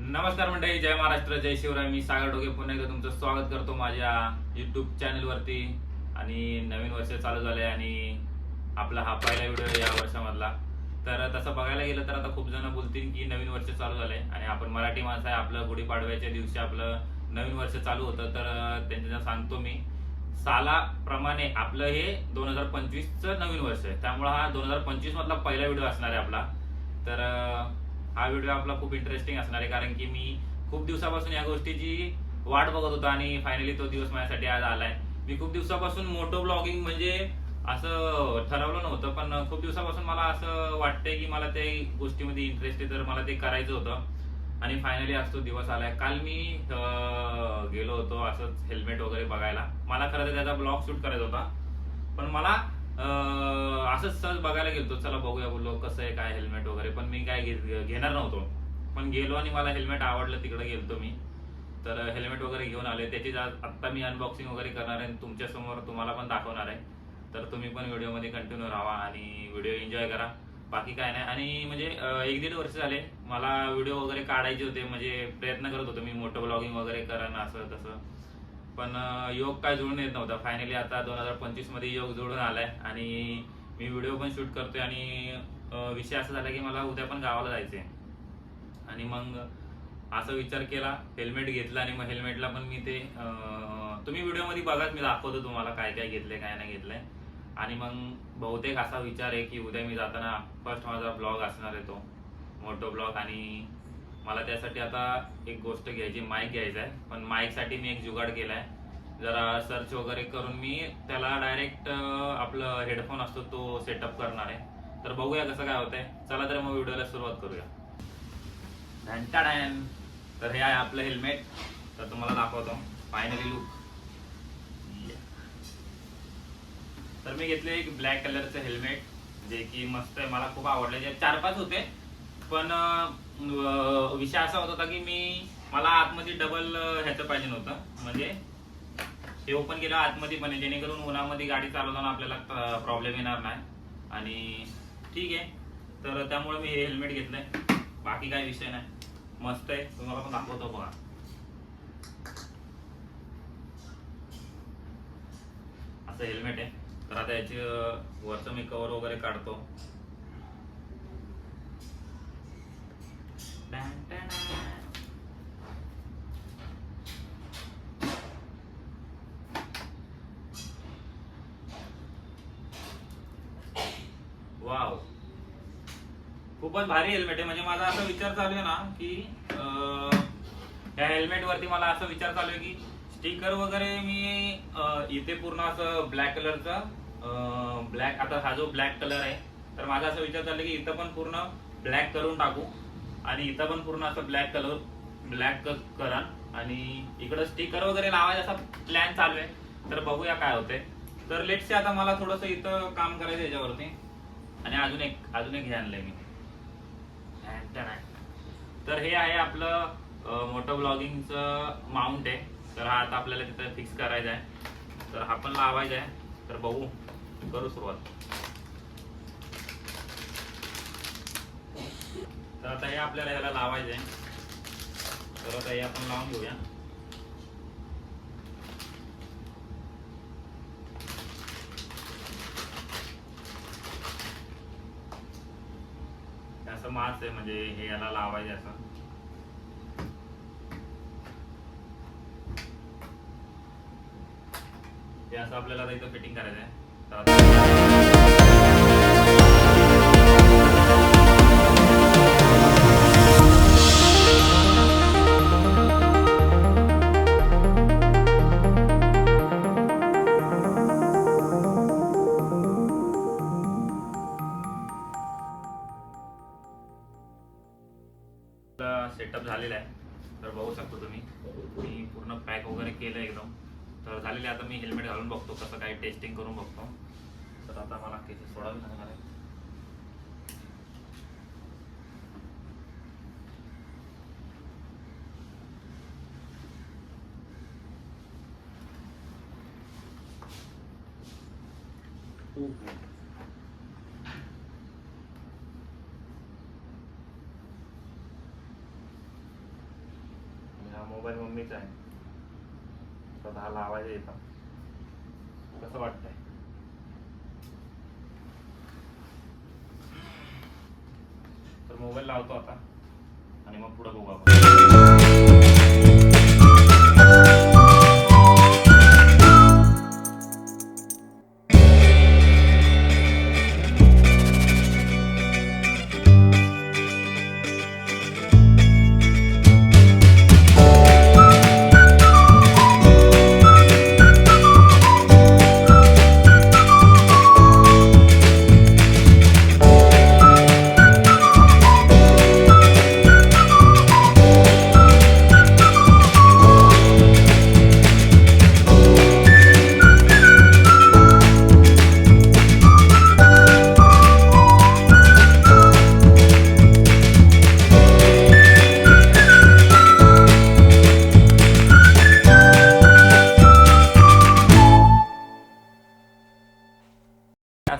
नमस्कार मंडळी जय महाराष्ट्र जय शिवराय. मी सागर डोके पुन्हा एकदा तुमचं स्वागत करतो माझ्या युट्यूब चॅनलवरती आणि नवीन वर्ष चालू झालंय आणि आपला हा पहिला व्हिडिओ या वर्षामधला. तर तसं बघायला गेलं तर आता खूप जण बोलतील की नवीन वर्ष चालू झालंय. आणि आपण मराठी माणसं आहे. आपलं गुढीपाडव्याच्या दिवशी आपलं नवीन वर्ष चालू होतं. तर त्यांना सांगतो मी सालाप्रमाणे आपलं हे दोन हजार पंचवीसचं नवीन वर्ष आहे. त्यामुळे हा दोन हजार पंचवीस मधला पहिला व्हिडिओ असणार आहे आपला. तर हा व्हिडिओ आपला खूप इंटरेस्टिंग असणार आहे कारण की मी खूप दिवसापासून या गोष्टीची वाट बघत होतो आणि फायनली तो दिवस माझ्यासाठी आज आलाय. मी खूप दिवसापासून मोटो ब्लॉगिंग म्हणजे असं ठरवलं नव्हतं पण खूप दिवसापासून मला असं वाटतंय की मला त्या गोष्टीमध्ये इंटरेस्ट आहे तर मला ते करायचं होतं. आणि फायनली आज तो दिवस आलाय. काल मी गेलो होतो असंच हेल्मेट वगैरे बघायला. मला खरं तर त्याचा ब्लॉग शूट करायचा होता. पण मला असंच सहज बघायला गेलो चला बघूया बोललो कसं आहे काय हेल्मेट वगैरे. पण मी काय घेणार नव्हतो. पण गेलो आणि मला हेल्मेट आवडलं तिकडे गेलतो मी. तर हेल्मेट वगैरे घेऊन आले. त्याची आत्ता मी अनबॉक्सिंग वगैरे करणार आहे तुमच्यासमोर तुम्हाला पण दाखवणार आहे. तर तुम्ही पण व्हिडिओमध्ये कंटिन्यू राहा आणि व्हिडिओ एन्जॉय करा. बाकी काय नाही. आणि म्हणजे एक दीड वर्ष झाले. मला व्हिडिओ वगैरे काढायचे होते. म्हणजे प्रयत्न करत होतो मी मोठं ब्लॉगिंग वगैरे करा ना असं तसं. पण योग काय जुळून येत नव्हता. फायनली आता दोन हजार पंचवीसमध्ये योग जुळून आलाय. आणि मी व्हिडिओ पण शूट करतोय आणि विषय असा झाला की मला उद्या पण गावाला जायचंय. आणि मग असा विचार केला हेल्मेट घेतला आणि मग हेल्मेटला पण मी ते तुम्ही व्हिडिओमध्ये बघाच मी दाखवतो तुम्हाला काय काय घेतलंय काय नाही घेतलंय. आणि मग बहुतेक असा विचार आहे की उद्या मी जाताना फर्स्ट माझा ब्लॉग असणार आहे तो. मोठो ब्लॉग आणि मला त्यासाठी आता एक गोष्ट घ्यायची माईक घ्यायचा आहे. पण माईकसाठी मी एक जुगाड केलाय. जरा सर्च वगैरे करून मी त्याला डायरेक्ट आपलं हेडफोन असतो तो सेटअप करणार आहे. तर बघूया कसं काय होतंय. चला तर मग व्हिडिओला सुरुवात करूया. घंटा ढॅन तर हे आहे आपलं हेल्मेट तर तुम्हाला दाखवतो. फायनली लुक तर मी घेतले एक ब्लॅक कलरचं हेल्मेट जे की मस्त आहे. मला खूप आवडलं. जे चार पाच होते पण विषय असा होत होता की मी मला आतमध्ये डबल ह्याचं पाहिजे नव्हतं. म्हणजे हे ओपन केलं आतमध्ये पण जेणेकरून उन्हामध्ये गाडी चालवताना आपल्याला प्रॉब्लेम येणार नाही. आणि ठीक आहे. तर त्यामुळे मी हे हेल्मेट घेतलंय. बाकी काय विषय नाही. मस्त आहे. तुम्हाला पण दाखवतो बघा. असं हेल्मेट आहे. तर आता याची वरचं मी कवर वगैरे काढतो. खूपच भारी हेल्मेट आहे. म्हणजे माझा असा विचार चालू आहे ना की ह्या हेल्मेटवरती हेल्मेट वरती मला असा विचार चालू आहे की स्टिकर वगैरे मी इथे पूर्ण असं ब्लॅक कलरचं ब्लॅक आता हा जो ब्लॅक कलर आहे तर माझा असा विचार चालला की इथं पण पूर्ण ब्लॅक करून टाकू आणि इथं पण पूर्ण असं ब्लॅक कलर ब्लॅक करा. आणि इकडं स्टिकर वगैरे लावायचा असा प्लॅन चालू आहे. तर बघूया काय होते. तर लेटसे आता मला थोडंसं इथं काम करायचं याच्यावरती. आणि अजून एक अजून एक हे आणलंय मी. तर हे आहे आपलं अं, मोठं ब्लॉगिंगचं माउंट आहे. तर हा आता आपल्याला तिथं फिक्स करायचा आहे. तर हा पण लावायचा आहे. तर बघू करू सुरुवात. तर आता हे आपल्याला ह्याला लावायचं आहे. तर आता हे आपण लावून घेऊया हे असं मास आहे म्हणजे हे याला लावायचे असं. हे असं आपल्याला इथं फिटिंग करायचं आहे सेटअप झालेला आहे तर बघू शकतो तुम्ही मी पूर्ण पॅक वगैरे केलं एकदम तर झालेलं आता मी हेल्मेट घालून बघतो कसं काय टेस्टिंग करून बघतो तर आता मला केसेस सोडावे लागणार आहे Thank mm -hmm. you. लावायचं आहे. स्वतः लावायचं लावायचा कसं वाटतंय? तर मोबाईल लावतो आता. आणि मग पुढं बघू आपण.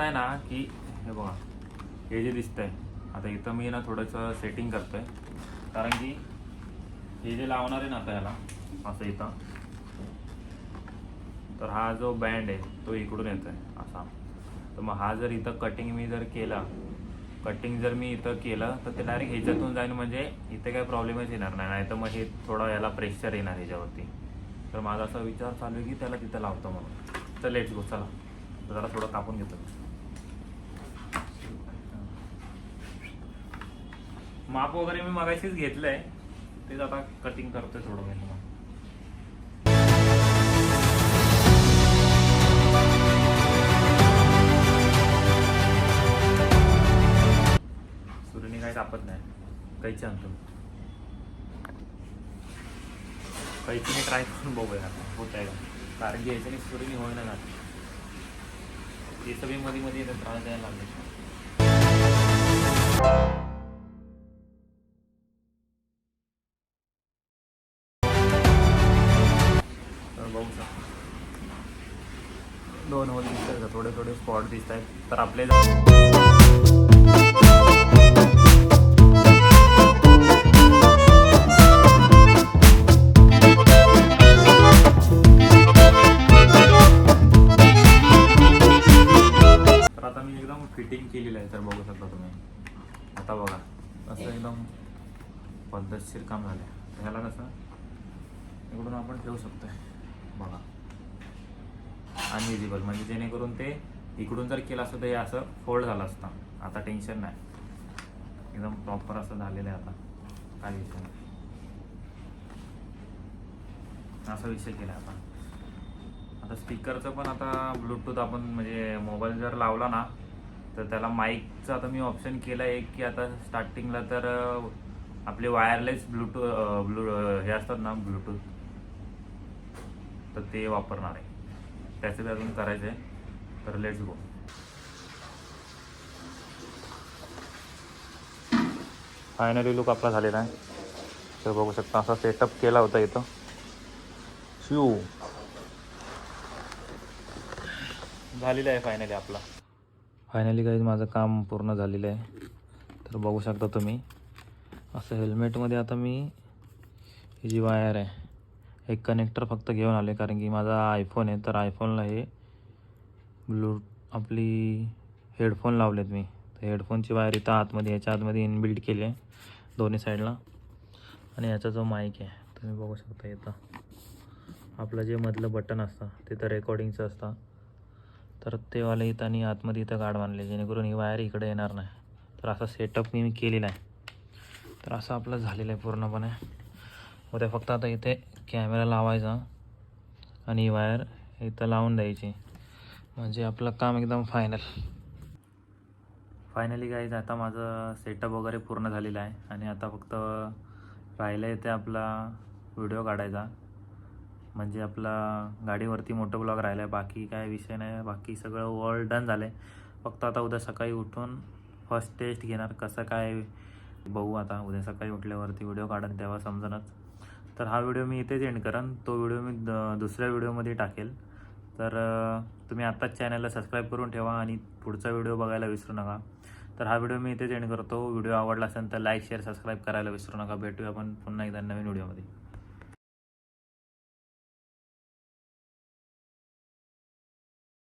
असं आहे ना की हे बघा हे जे दिसतंय आता इथं मी ना थोडंसं सेटिंग करतो आहे कारण की हे जे लावणार आहे ना आता याला असं इथं तर हा जो बँड आहे तो इकडून येतो आहे असा. तर मग हा जर इथं कटिंग मी जर केला कटिंग जर मी इथं केलं तर ते डायरेक्ट ह्याच्यातून जाईल म्हणजे इथे काही प्रॉब्लेमच येणार नाही. नाही तर मग हे थोडा याला प्रेशर येणार ह्याच्यावरती. तर माझा असा विचार चालू आहे की त्याला तिथं लावतो म्हणून. तर लेट्स गो चला. जरा थोडं कापून घेतो. माप वगैरे मी मगाशीच घेतलंय. तेच आता कटिंग करतोय थोडं मी मग सुरीने काही कापत नाही. कैची आणतो. कैचीने ट्राय करून बघूया. होत आहे का कारण की याच्याने सुरीने होईना ना ते सगळे मध्ये मध्ये त्रास द्यायला लागले. दोन होल दिसत थोडे थोडे स्पॉट दिसत आहेत तर आपले पद्धतशीर काम झालं आहे ह्याला कसं इकडून आपण ठेवू शकतोय. बघा. अनविजिबल म्हणजे जेणेकरून ते इकडून जर केलं असतं तर हे असं फोल्ड झालं असतं. आता टेन्शन नाही. एकदम प्रॉपर असं झालेलं आहे आता. काय विषय नाही. असा विषय केला आता. आता स्पीकरचं पण आता ब्लूटूथ आपण म्हणजे मोबाईल जर लावला ना तर त्याला माईकचं आता मी ऑप्शन केलं आहे की आता स्टार्टिंगला तर आपले वायरलेस ब्लूटूथ ब्लू हे असतात ना ब्लूटूथ तर ते वापरणार आहे. त्याचं बी अजून करायचं आहे. तर लेट्स गो फायनली लुक आपला झालेला आहे. तर बघू शकता असा सेटअप केला होता इथं. शिव झालेलं आहे फायनली आपला. फायनली काही माझं काम पूर्ण झालेलं आहे. तर बघू शकता तुम्ही. असं हेल्मेटमध्ये आता मी ही जी वायर आहे एक कनेक्टर फक्त घेऊन आले कारण की माझा आयफोन आहे. तर आयफोनला हे ब्लू आपली हेडफोन लावलेत मी. तर हेडफोनची वायर इथं आतमध्ये याच्या आतमध्ये इनबिल्ट केली आहे दोन्ही साईडला आणि याचा जो माईक आहे तुम्ही बघू शकता इथं. आपलं जे मधलं बटन असतं ते तर रेकॉर्डिंगचं असतं. तर तेवाले इथं आणि आतमध्ये इथं गाड बांधले जेणेकरून ही वायर इकडे येणार नाही. तर असा सेटअप मी केलेला आहे. तर असं आपलं झालेलं आहे पूर्णपणे. उद्या फक्त आता इथे कॅमेरा लावायचा आणि वायर इथं लावून द्यायची. म्हणजे आपलं काम एकदम फायनल फायनली गाईज आता माझं सेटअप वगैरे पूर्ण झालेलं आहे. आणि आता फक्त राहिलं आहे ते आपला व्हिडिओ काढायचा. म्हणजे आपला गाडीवरती मोठं ब्लॉग राहिला आहे बाकी काय विषय नाही. बाकी सगळं वर्ल्ड डन झालं आहे फक्त आता उद्या सकाळी उठून फर्स्ट टेस्ट घेणार. कसं काय बघू आता उद्या सकाळी उठल्यावरती व्हिडिओ काढन तेव्हा समजणच तर हा व्हिडिओ मी इथेच एंड करेन. तो व्हिडिओ मी द- दुसऱ्या व्हिडिओमध्ये टाकेल. तर तुम्ही आत्ताच चॅनलला सबस्क्राईब करून ठेवा आणि पुढचा व्हिडिओ बघायला विसरू नका. तर हा व्हिडिओ मी इथेच एंड करतो. व्हिडिओ आवडला असेल तर लाईक शेअर सबस्क्राईब करायला विसरू नका. भेटूया आपण पुन्हा एकदा नवीन व्हिडिओमध्ये